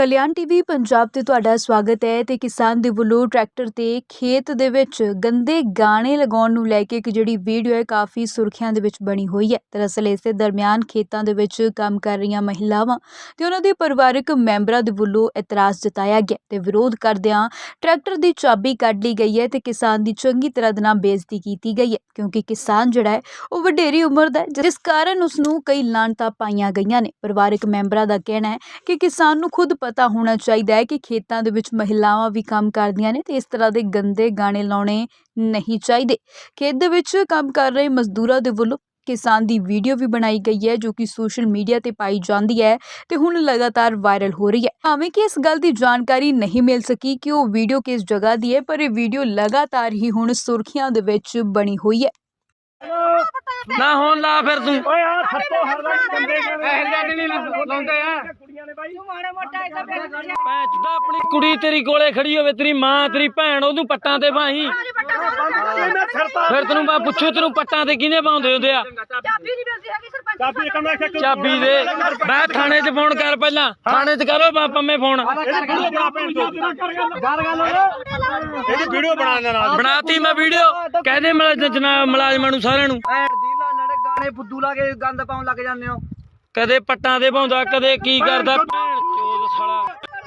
ਕਲਿਆਣ TV Punjab ਤੇ ਤੁਹਾਡਾ ਸਵਾਗਤ ਹੈ ਤੇ ਕਿਸਾਨ ਦੇ ਵੱਲੋਂ ਟਰੈਕਟਰ ਤੇ ਖੇਤ ਦੇ ਵਿੱਚ ਗੰਦੇ ਗਾਣੇ ਲਗਾਉਣ ਨੂੰ ਲੈ ਕੇ ਇੱਕ ਜਿਹੜੀ ਵੀਡੀਓ ਹੈ, ਕਾਫੀ ਸੁਰਖੀਆਂ ਦੇ ਵਿੱਚ ਬਣੀ ਹੋਈ ਹੈ। ਦਰਅਸਲ ਇਸੇ ਦਰਮਿਆਨ ਖੇਤਾਂ ਦੇ ਵਿੱਚ ਕੰਮ ਕਰ ਰਹੀਆਂ ਮਹਿਲਾਵਾਂ ਤੇ ਉਹਨਾਂ ਦੇ ਪਰਿਵਾਰਕ ਮੈਂਬਰਾਂ ਦੇ ਵੱਲੋਂ ਇਤਰਾਜ਼ ਜਤਾਇਆ ਗਿਆ ਤੇ ਵਿਰੋਧ ਕਰਦਿਆਂ ਟਰੈਕਟਰ ਦੀ ਚਾਬੀ ਕੱਢ ਲਈ ਗਈ ਹੈ ਤੇ ਕਿਸਾਨ ਦੀ ਚੰਗੀ ਤਰ੍ਹਾਂ ਦੇ ਨਾਲ ਬੇਇੱਜ਼ਤੀ ਕੀਤੀ ਗਈ ਹੈ ਕਿਉਂਕਿ ਕਿਸਾਨ ਜਿਹੜਾ ਹੈ, ਉਹ ਵਡੇਰੀ ਉਮਰ ਦਾ ਹੈ, ਜਿਸ ਕਾਰਨ ਉਸ ਨੂੰ ਕਈ ਲਾਂਤਾਂ ਪਾਈਆਂ ਗਈਆਂ ਨੇ। ਪਰਿਵਾਰਕ ਮੈਂਬਰਾਂ ਦਾ ਕਹਿਣਾ ਹੈ ਕਿ ਕਿਸਾਨ ਨੂੰ ਖੁਦ ਪਤਾ ਹੋਣਾ ਚਾਹੀਦਾ ਹੈ ਕਿ ਖੇਤਾਂ ਦੇ ਵਿੱਚ ਮਹਿਲਾਵਾਂ ਵੀ ਕੰਮ ਕਰਦੀਆਂ ਨੇ ਤੇ ਇਸ ਤਰ੍ਹਾਂ ਦੇ ਗੰਦੇ ਗਾਣੇ ਲਾਉਣੇ ਨਹੀਂ ਚਾਹੀਦੇ। ਖੇਤ ਦੇ ਵਿੱਚ ਕੰਮ ਕਰ ਰਹੇ ਮਜ਼ਦੂਰਾਂ ਦੇ ਵੱਲੋਂ ਕਿਸਾਨ ਦੀ ਵੀਡੀਓ ਵੀ ਬਣਾਈ ਗਈ ਹੈ ਜੋ ਕਿ ਸੋਸ਼ਲ ਮੀਡੀਆ ਤੇ ਪਾਈ ਜਾਂਦੀ ਹੈ ਤੇ ਹੁਣ ਲਗਾਤਾਰ ਵਾਇਰਲ ਹੋ ਰਹੀ ਹੈ। ਭਾਵੇਂ ਕਿ ਇਸ ਗੱਲ ਦੀ ਜਾਣਕਾਰੀ ਨਹੀਂ ਮਿਲ ਸਕੀ ਕਿ ਉਹ ਵੀਡੀਓ ਕਿਸ ਜਗ੍ਹਾ ਦੀ ਹੈ, ਪਰ ਇਹ ਵੀਡੀਓ ਲਗਾਤਾਰ ਹੀ ਹੁਣ ਸੁਰਖੀਆਂ ਦੇ ਵਿੱਚ ਬਣੀ ਹੋਈ ਹੈ। ਨਾ ਹੁਣ ਲਾ ਫਿਰ ਤੂੰ। ਓਏ ਆ ਸੱਤੋ ਹਰਦਾ ਜੱਟ ਨਹੀਂ ਲਾਉਂਦੇ ਆ? ਕੁੜੀਆਂ ਨੇ ਬਾਈ। ਭੈਣ ਚੁਦਾ ਆਪਣੀ ਕੁੜੀ ਤੇਰੀ ਕੋਲੇ ਖੜੀ ਹੋਵੇ ਤੇਰੀ ਮਾਂ ਤੇਰੀ ਭੈਣ ਉਹਨੂੰ ਪੱਟਾਂ ਤੇ ਸਰਤਾ ਫਿਰ ਤੈਨੂੰ ਮੈਂ ਪੁੱਛੂ ਤੈਨੂੰ ਪੱਟਾਂ ਤੇ ਕਿਹਨੇ ਪਾਉਂਦੇ ਹੁੰਦੇ ਆ ਚਾਬੀ ਇੱਕ ਮੈਂ ਕਿਹਾ ਚਾਬੀ ਦੇ ਮੈਂ ਥਾਣੇ 'ਚ ਫੋਨ ਕਰ ਪਹਿਲਾਂ ਥਾਣੇ 'ਚ ਕਰੋ ਬਾ ਪੰਮੇ ਫੋਨ ਇਹਦੀ ਵੀਡੀਓ ਬਣਾ ਦੇ ਨਾਲ ਬਣਾਤੀ ਮੈਂ ਵੀਡੀਓ ਕਹਦੇ ਜਨਾਬ ਮੁਲਾਜ਼ਮਾਂ ਨੂੰ ਸਾਰਿਆਂ ਨੂੰ ਦੀ ਗਾਣੇ ਫੁੱਦੂ ਲਾ ਕੇ ਗੰਦ ਪਾਉਣ ਲੱਗ ਜਾਂਦੇ ਹੋ ਕਦੇ ਪੱਟਾਂ ਤੇ ਪਾਉਂਦਾ ਕਦੇ ਕੀ ਕਰਦਾ ਭੈਣ ਚੋਦ ਸਾਲਾ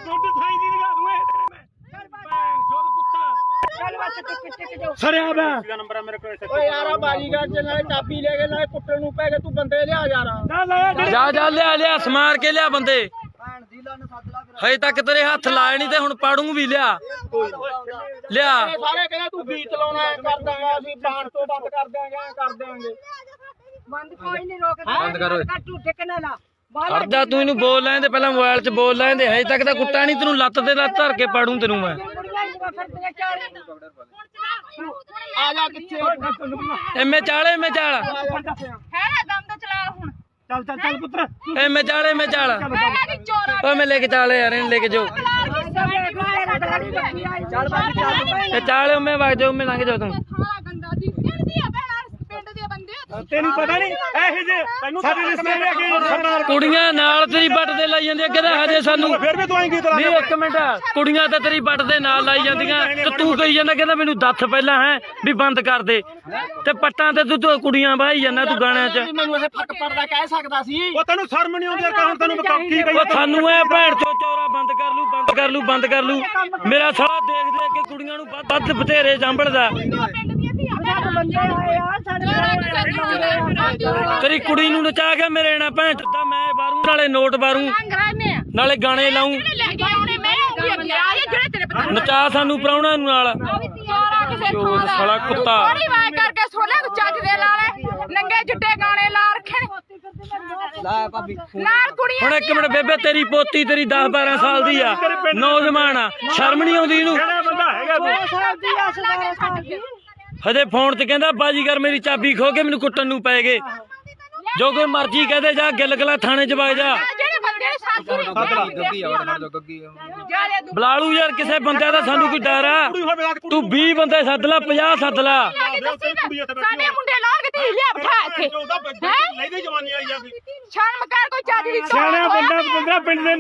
ਦੁੱਧ ਥਾਈ ਦੀ ਲਗਾ ਦੂੰ ਇਹ ਤੇਰੇ ਮੈਂ ਭੈਣ ਚੋਦ ਕੁੱਤਾ ਸਰਿਆ ਬੈ ਦਾ ਨੰਬਰ ਆ ਮੇਰੇ ਕੋਲ ਓਏ ਯਾਰਾ ਬਾਜੀਗਰ ਚ ਨਾਲੇ ਚਾਬੀ ਲੈ ਕੇ ਨਾਲੇ ਕੁੱਟਣ ਨੂੰ ਪੈ ਕੇ ਤੂੰ ਬੰਦੇ ਲਿਆ ਯਾਰਾ। ਨਾ ਜਿਹੜੇ ਜਾ ਜਾ। ਲਿਆ ਲਿਆ ਸਮਾਰ ਕੇ ਲਿਆ ਬੰਦੇ। ਭੈਣ ਦੀ ਲਾਨ ਸੱਦ ਲਾ ਫਿਰ ਹਜੇ ਤੱਕ ਤੇਰੇ ਹੱਥ ਲਾਏ ਨਹੀਂ ਤੇ ਹੁਣ ਪਾੜੂ ਵੀ ਲਿਆ। ਲਿਆ। ਸਾਰੇ ਕਹਿੰਦੇ ਤੂੰ ਗੀਤ ਲਾਉਣਾ ਐ ਕਰ ਦਾਂਗੇ ਅਸੀਂ ਬਾਣ ਤੋਂ ਬੰਦ ਕਰ ਦਿਆਂਗੇ ਐ ਕਰ ਦਿਆਂਗੇ। ਬੰਦ ਕੋਈ ਨਹੀਂ ਰੋਕਦਾ। ਬੰਦ ਕਰੋ। ਕੱਟੂ ਠਿਕਣਾ ਖੜਦਾ ਤੂੰ ਇਹਨੂੰ ਬੋਲ ਲੈਂਦੇ ਪਹਿਲਾਂ ਮੋਬਾਈਲ 'ਚ ਬੋਲ ਲੈਂਦੇ ਹਜੇ ਤੱਕ ਤਾਂ ਕੁੱਟਾ ਨਹੀਂ ਤੈਨੂੰ ਲੱਤ ਤੇ ਲੱਤ ਧਰ ਕੇ ਪਾੜੂ ਤੈਨੂੰ ਮੈਂ। ਆ ਜਾ ਕਿੱਥੇ ਐਵੇਂ ਚਾਲ ਐਵੇਂ ਚਾਲ। ਹੈ ਦੰਦ ਚਲਾ ਹੁਣ। ਚੱਲ ਚੱਲ ਚੱਲ ਪੁੱਤਰ। ਐਵੇਂ ਚਾਲ ਐਵੇਂ ਚਾਲ। ਮੈਂ ਲੈ ਕੇ ਚਾਲ ਯਾਰ ਇਹਨੂੰ ਲੈ ਕੇ ਜਾਓ। ਚੱਲ ਚੱਲ ਮੈਂ ਵਗ ਜਾਓ ਮੈਂ ਲੰਘ ਜਾਓ ਤੂੰ। ਥਾਲਾ ਗੰਦਾ ਦੀ ਪਿੰਡ ਦੀ ਆ ਭੈਣਾ ਪਿੰਡ ਦੇ ਬੰਦੇ ਤੈਨੂੰ ਪਤਾ ਨਹੀਂ ਇਹੋ ਜੇ ਤੈਨੂੰ ਸਾਡੇ ਰਿਸ਼ਤੇ ਲੈ ਕੇ ਸਰਦਾਰ ਕੁੜੀਆਂ ਨਾਲ ਤੇਰੀ ਬੱਟ ਤੇ ਲਾਈ ਜਾਂਦੀਆਂ ਕਹਿੰਦਾ ਹਜੇ ਸਾਨੂੰ? ਫਿਰ ਵੀ ਤੂੰ ਆਏਂਗੀ ਤਲਾ ਨਹੀਂ ਇੱਕ ਮਿੰਟ ਕੁੜੀਆਂ ਤਾਂ ਤੇਰੀ ਬੱਟ ਦੇ ਨਾਲ ਲਾਈ ਜਾਂਦੀਆਂ। ਤੇ ਤੂੰ ਕਹੀ ਜਾਂਦਾ ਕਹਿੰਦਾ ਮੈਨੂੰ ਦੱਥ ਪਹਿਲਾਂ ਹੈ ਵੀ ਬੰਦ ਕਰ ਦੇ। ਤੇ ਪੱਟਾਂ ਤੇ ਤੂੰ ਤੂੰ ਕੁੜੀਆਂ ਵਾਹੀ ਜਾਂਦਾ ਤੂੰ ਗਾਣਿਆਂ 'ਚ। ਮੈਨੂੰ ਇਹ ਫੱਟ ਪੜਦਾ ਕਹਿ ਸਕਦਾ ਸੀ। ਉਹ ਤੈਨੂੰ ਸ਼ਰਮ ਨਹੀਂ ਆਉਂਦੀ ਕਹਾਂ ਤੈਨੂੰ ਬਤਾ ਕੀ ਕਹੀ ਉਹ ਸਾਨੂੰ ਐ ਭੈਣ ਚੋ ਚੌਰਾ ਬੰਦ ਕਰ ਲੂ ਬੰਦ ਕਰ ਲੂ ਬੰਦ ਕਰ ਲੂ ਮੇਰਾ ਸਾਲਾ ਦੇਖ ਦੇਖ ਕੇ ਕੁੜੀਆਂ ਨੂੰ ਵੱਧ ਬਥੇਰੇ ਜੰਬੜਦਾ ਬੰਦੇ ਆਏ ਆ ਸਾਡੇ ਤੇਰੀ ਕੁੜੀ ਨੂੰ ਨਚਾ ਕੇ ਮੇਰੇ ਨਾਲ ਭੈਣ ਚੋਦਾ ਮੈਂ ਬਾਰੂ ਨਾਲੇ ਨੋਟ ਬਾਰੂ ਨਾਲੇ ਗਾਣੇ ਲਾਉਂ ਲੈ ਨਚਾ ਸਾਨੂੰ ਪ੍ਰਾਹੁਣਾ ਨੂੰ ਨਾਲ। ਦਾ ਸਾਲਾ ਕੁੱਤਾ। ਥੋੜੀ ਵਾਰ ਕਰਕੇ ਸੋਲੇ ਨੂੰ ਚੱਜ ਦੇ ਲਾਲੇ ਨੰਗੇ ਚਿੱਟੇ ਗਾਣੇ ਲਾ ਰੱਖੇ ਲੈ ਭਾਬੀ ਨਾਲ ਕੁੜੀਆਂ ਹੁਣ ਇੱਕ ਮਿੰਟ ਬੇਬੇ ਤੇਰੀ ਪੋਤੀ ਤੇਰੀ 10 12 ਸਾਲ ਦੀ ਆ। ਨੌਜਵਾਨ ਆ। ਸ਼ਰਮ ਨਹੀਂ ਆਉਂਦੀ ਇਹਨੂੰ। ਕਿਹੜਾ ਬੰਦਾ ਹੈਗਾ ਤੂੰ? ਹਜੇ ਫੋਨ ਤੇ ਕਹਿੰਦਾ ਬਾਜੀਗਰ ਮੇਰੀ ਚਾਬੀ ਖੋ ਕੇ ਮੈਨੂੰ ਕੁੱਟਣ ਨੂੰ ਪੈ ਗਏ। ਜੋ ਕੋਈ ਮਰਜ਼ੀ ਕਹਦੇ ਜਾ ਗਿਲਗਲਾ ਥਾਣੇ 'ਚ ਵਗ ਜਾ। ਜਿਹੜੇ ਬੰਦੇ ਨੇ ਸਾਸੂ ਨੇ ਗੱਗੀ ਆ ਵੜ ਗੱਗੀ ਜਿਹੜੇ ਦੁ- ਬੁਲਾ ਲੂ ਯਾਰ ਕਿਸੇ ਬੰਦੇ ਦਾ ਸਾਨੂੰ ਕੋਈ ਡਰ ਆ? ਤੂੰ 20 ਬੰਦੇ ਸੱਦ ਲਾ 50 ਸੱਦ ਲਾ। ਸਾਡੇ ਮੁੰਡੇ ਲਾਉਣਗੇ ਤੇ ਲਿਆ ਬਿਠਾ ਇੱਥੇ। ਨਹੀਂ ਦੀ ਜਵਾਨੀ ਆਈ ਜਾਂਦੀ ਸ਼ਰਮ ਕਰ ਕੋਈ ਚੱਜ ਦੀ ਸਿਆਣਾ ਬੰਦਾ ਬੰਦਾ ਪਿੰਡ ਦੇ